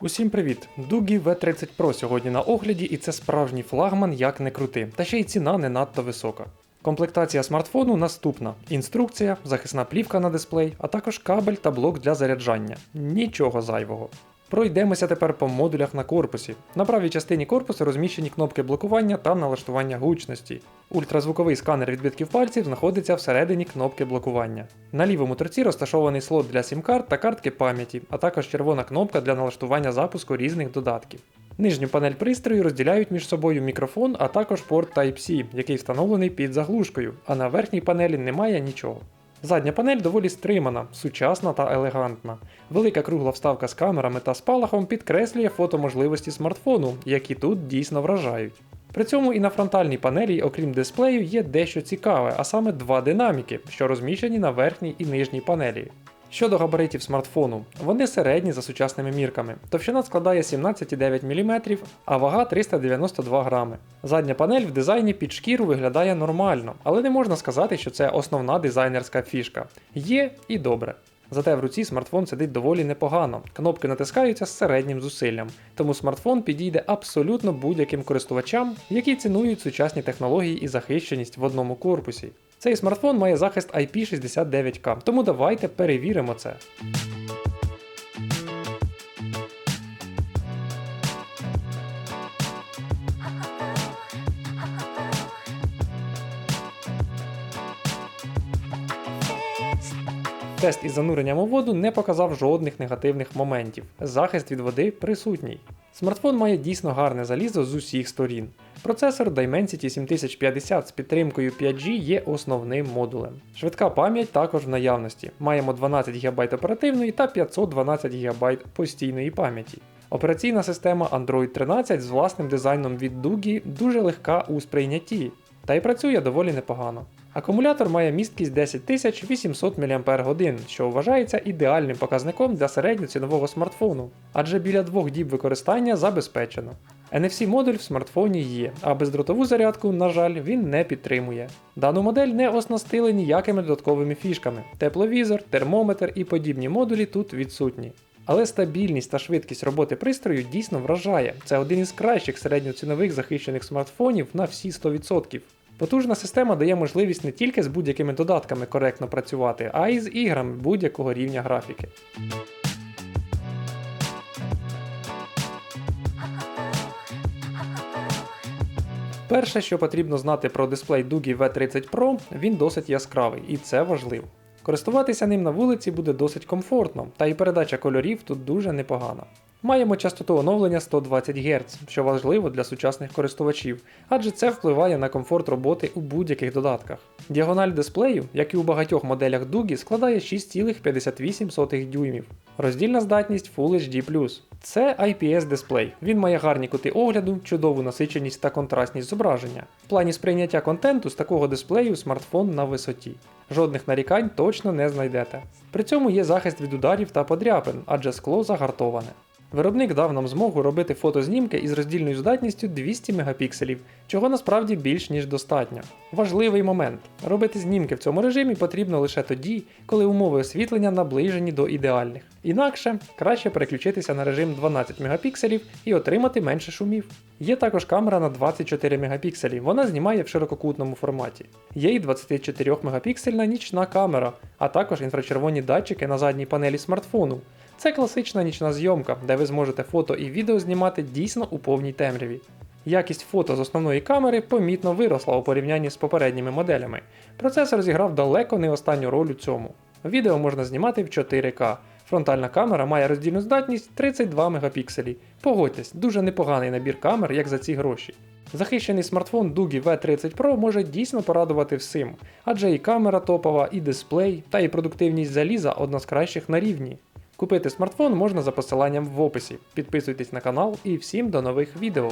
Усім привіт! Дугі V30 Pro сьогодні на огляді, і це справжній флагман, як не крути, та ще й ціна не надто висока. Комплектація смартфону наступна: інструкція, захисна плівка на дисплей, а також кабель та блок для заряджання. Нічого зайвого. Пройдемося тепер по модулях на корпусі. На правій частині корпусу розміщені кнопки блокування та налаштування гучності. Ультразвуковий сканер відбитків пальців знаходиться всередині кнопки блокування. На лівому торці розташований слот для сім-карт та картки пам'яті, а також червона кнопка для налаштування запуску різних додатків. Нижню панель пристрою розділяють між собою мікрофон, а також порт Type-C, який встановлений під заглушкою, а на верхній панелі немає нічого. Задня панель доволі стримана, сучасна та елегантна. Велика кругла вставка з камерами та спалахом підкреслює фотоможливості смартфону, які тут дійсно вражають. При цьому і на фронтальній панелі, окрім дисплею, є дещо цікаве, а саме два динаміки, що розміщені на верхній і нижній панелі. Щодо габаритів смартфону, вони середні за сучасними мірками. Товщина складає 17,9 мм, а вага 392 грами. Задня панель в дизайні під шкіру виглядає нормально, але не можна сказати, що це основна дизайнерська фішка. Є і добре. Зате в руці смартфон сидить доволі непогано, кнопки натискаються з середнім зусиллям, тому смартфон підійде абсолютно будь-яким користувачам, які цінують сучасні технології і захищеність в одному корпусі. Цей смартфон має захист IP69K, тому давайте перевіримо це. Тест із зануренням у воду не показав жодних негативних моментів. Захист від води присутній. Смартфон має дійсно гарне залізо з усіх сторін. Процесор Dimensity 7050 з підтримкою 5G є основним модулем. Швидка пам'ять також в наявності. Маємо 12 ГБ оперативної та 512 ГБ постійної пам'яті. Операційна система Android 13 з власним дизайном від Дугі дуже легка у сприйнятті, та й працює доволі непогано. Акумулятор має місткість 10800 мАч, що вважається ідеальним показником для середньоцінового смартфону, адже біля двох діб використання забезпечено. NFC-модуль в смартфоні є, а бездротову зарядку, на жаль, він не підтримує. Дану модель не оснастили ніякими додатковими фішками. Тепловізор, термометр і подібні модулі тут відсутні. Але стабільність та швидкість роботи пристрою дійсно вражає. Це один із кращих середньоцінових захищених смартфонів на всі 100%. Потужна система дає можливість не тільки з будь-якими додатками коректно працювати, а й з іграми будь-якого рівня графіки. Перше, що потрібно знати про дисплей Дугі V30 Pro, він досить яскравий, і це важливо. Користуватися ним на вулиці буде досить комфортно, та і передача кольорів тут дуже непогана. Маємо частоту оновлення 120 Гц, що важливо для сучасних користувачів, адже це впливає на комфорт роботи у будь-яких додатках. Діагональ дисплею, як і у багатьох моделях Дугі, складає 6,58 дюймів. Роздільна здатність Full HD+. Це IPS дисплей. Він має гарні кути огляду, чудову насиченість та контрастність зображення. В плані сприйняття контенту з такого дисплею смартфон на висоті. Жодних нарікань точно не знайдете. При цьому є захист від ударів та подряпин, адже скло загартоване. Виробник дав нам змогу робити фотознімки із роздільною здатністю 200 мегапікселів, чого насправді більш ніж достатньо. Важливий момент: робити знімки в цьому режимі потрібно лише тоді, коли умови освітлення наближені до ідеальних. Інакше краще переключитися на режим 12 мегапікселів і отримати менше шумів. Є також камера на 24 мегапікселі, вона знімає в ширококутному форматі. Є й 24 мегапіксельна нічна камера, а також інфрачервоні датчики на задній панелі смартфону. Це класична нічна зйомка, де ви зможете фото і відео знімати дійсно у повній темряві. Якість фото з основної камери помітно виросла у порівнянні з попередніми моделями. Процесор зіграв далеко не останню роль у цьому. Відео можна знімати в 4К. Фронтальна камера має роздільну здатність 32 мегапікселі. Погодьтесь, дуже непоганий набір камер, як за ці гроші. Захищений смартфон Дугі V30 Pro може дійсно порадувати всім, адже і камера топова, і дисплей, та і продуктивність заліза одна з кращих на рівні. Купити смартфон можна за посиланням в описі. Підписуйтесь на канал і всім до нових відео.